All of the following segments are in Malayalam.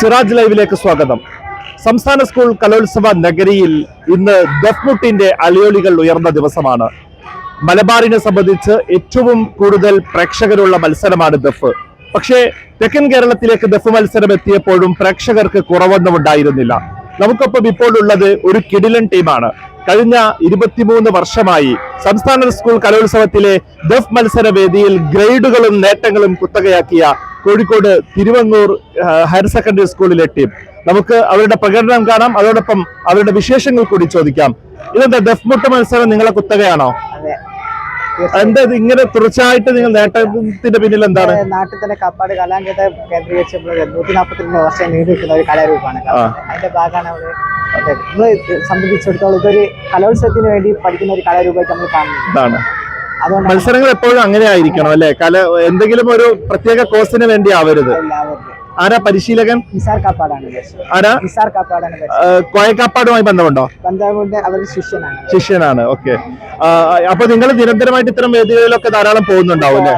സിറാജ് ലൈവിലേക്ക് സ്വാഗതം. സംസ്ഥാന സ്കൂൾ കലോത്സവ നഗരിയിൽ ഇന്ന് ദഫ്മുട്ടിന്റെ അലയൊലികൾ ഉയർന്ന ദിവസമാണ്. മലബാറിനെ സംബന്ധിച്ച് ഏറ്റവും കൂടുതൽ പ്രേക്ഷകരുള്ള മത്സരമാണ് ദഫ്. പക്ഷേ തെക്കൻ കേരളത്തിലേക്ക് ദഫ് മത്സരം എത്തിയപ്പോഴും പ്രേക്ഷകർക്ക് കുറവൊന്നും ഉണ്ടായിരുന്നില്ല. നമുക്കൊപ്പം ഇപ്പോൾ ഉള്ളത് ഒരു കിടിലൻ ടീമാണ്. കഴിഞ്ഞ ഇരുപത്തിമൂന്ന് വർഷമായി സംസ്ഥാന സ്കൂൾ കലോത്സവത്തിലെ ദഫ് മത്സര വേദിയിൽ ഗ്രേഡുകളും നേട്ടങ്ങളും കുത്തകയാക്കിയ കോഴിക്കോട് തിരുവങ്ങൂർ ഹയർ സെക്കൻഡറി സ്കൂളിലെ ടീം. നമുക്ക് അവരുടെ പ്രകടനം കാണാം. അതോടൊപ്പം അവരുടെ വിശേഷങ്ങൾ കൂടി ചോദിക്കാം. ഇതെന്താ ഡെഫ് മുട്ട മത്സരം നിങ്ങളെ കുത്തകയാണോ? എന്താ ഇങ്ങനെ തുടർച്ചയായിട്ട് നിങ്ങൾ നേട്ടത്തിന്റെ പിന്നിൽ എന്താണ്? നാട്ടിൽ തന്നെ കപ്പാട് കലാങ്കേത കേന്ദ്രീകരിച്ച് നൂറ്റി നാൽപ്പത്തിരണ്ട് വർഷം നീണ്ടു നിൽക്കുന്ന ഒരു കലാരൂപമാണ് അതിന്റെ ഭാഗമാണ് നമ്മൾ നമ്മൾ സംബന്ധിച്ചിടത്തോളം ഇതൊരു കലോത്സവത്തിന് വേണ്ടി പഠിക്കുന്ന ഒരു കലാരൂപമായിട്ട് നമ്മൾ കാണുന്നത്. മത്സരങ്ങൾ എപ്പോഴും അങ്ങനെ ആയിരിക്കണം അല്ലെ? കല എന്തെങ്കിലും ഒരു പ്രത്യേക കോഴ്സിന് വേണ്ടി ആവരുത്. ആരാ പരിശീലകൻ? നിസാർ കാപ്പാടാണ്. ആരാ? നിസാർ കാപ്പാടാണ് കോയക്കാപ്പാടുമായി ബന്ധമുണ്ടോ? ശിഷ്യനാണ്. ശിഷ്യനാണ്. ഓക്കെ. അപ്പൊ നിങ്ങൾ നിരന്തരമായിട്ട് ഇത്തരം വേദികളിലൊക്കെ ധാരാളം പോകുന്നുണ്ടാവും അല്ലെ?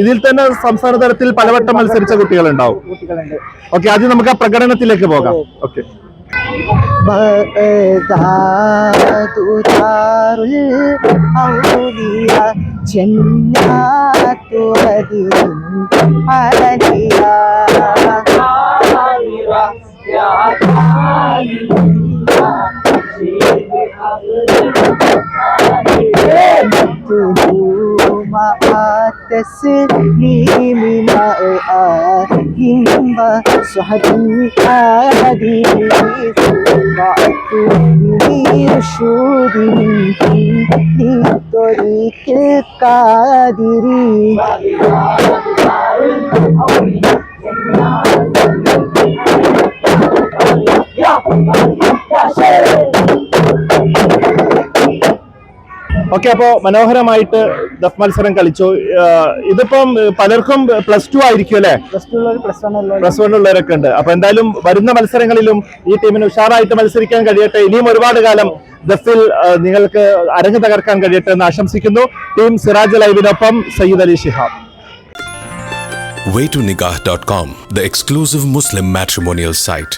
ഇതിൽ തന്നെ സംസ്ഥാന തലത്തിൽ പലവട്ടം മത്സരിച്ച കുട്ടികളുണ്ടാവും. കുട്ടികളുണ്ട്. ഓക്കെ ആദ്യം നമുക്ക് ആ പ്രകടനത്തിലേക്ക് പോകാം. ഓക്കെ. بغداد الأولياء جنات عدن عليها مع التسليم مع وصحب الحديث ضعت برشود لطريق القادرين ഓക്കെ അപ്പോ മനോഹരമായിട്ട് ദഫ് മത്സരം കളിച്ചു. ഇതിപ്പം പലർക്കും പ്ലസ് ടു ആയിരിക്കും അല്ലെ? പ്ലസ് ടു ഉള്ളവർ പ്ലസ് വൺ ഉള്ളവർ പ്ലസ് വൺ ഉള്ളവരൊക്കെ ഉണ്ട്. അപ്പൊ എന്തായാലും വരുന്ന മത്സരങ്ങളിലും ഈ ടീമിന് ഉഷാറായിട്ട് മത്സരിക്കാൻ കഴിയട്ടെ. ഇനിയും ഒരുപാട് കാലം ദഫിൽ നിങ്ങൾക്ക് അരങ്ങ് തകർക്കാൻ കഴിയട്ടെ എന്ന് ആശംസിക്കുന്നു. Team Siraj ലൈവിനൊപ്പം Syed Ali Shihab. Waytonikah.com, the exclusive Muslim matrimonial site.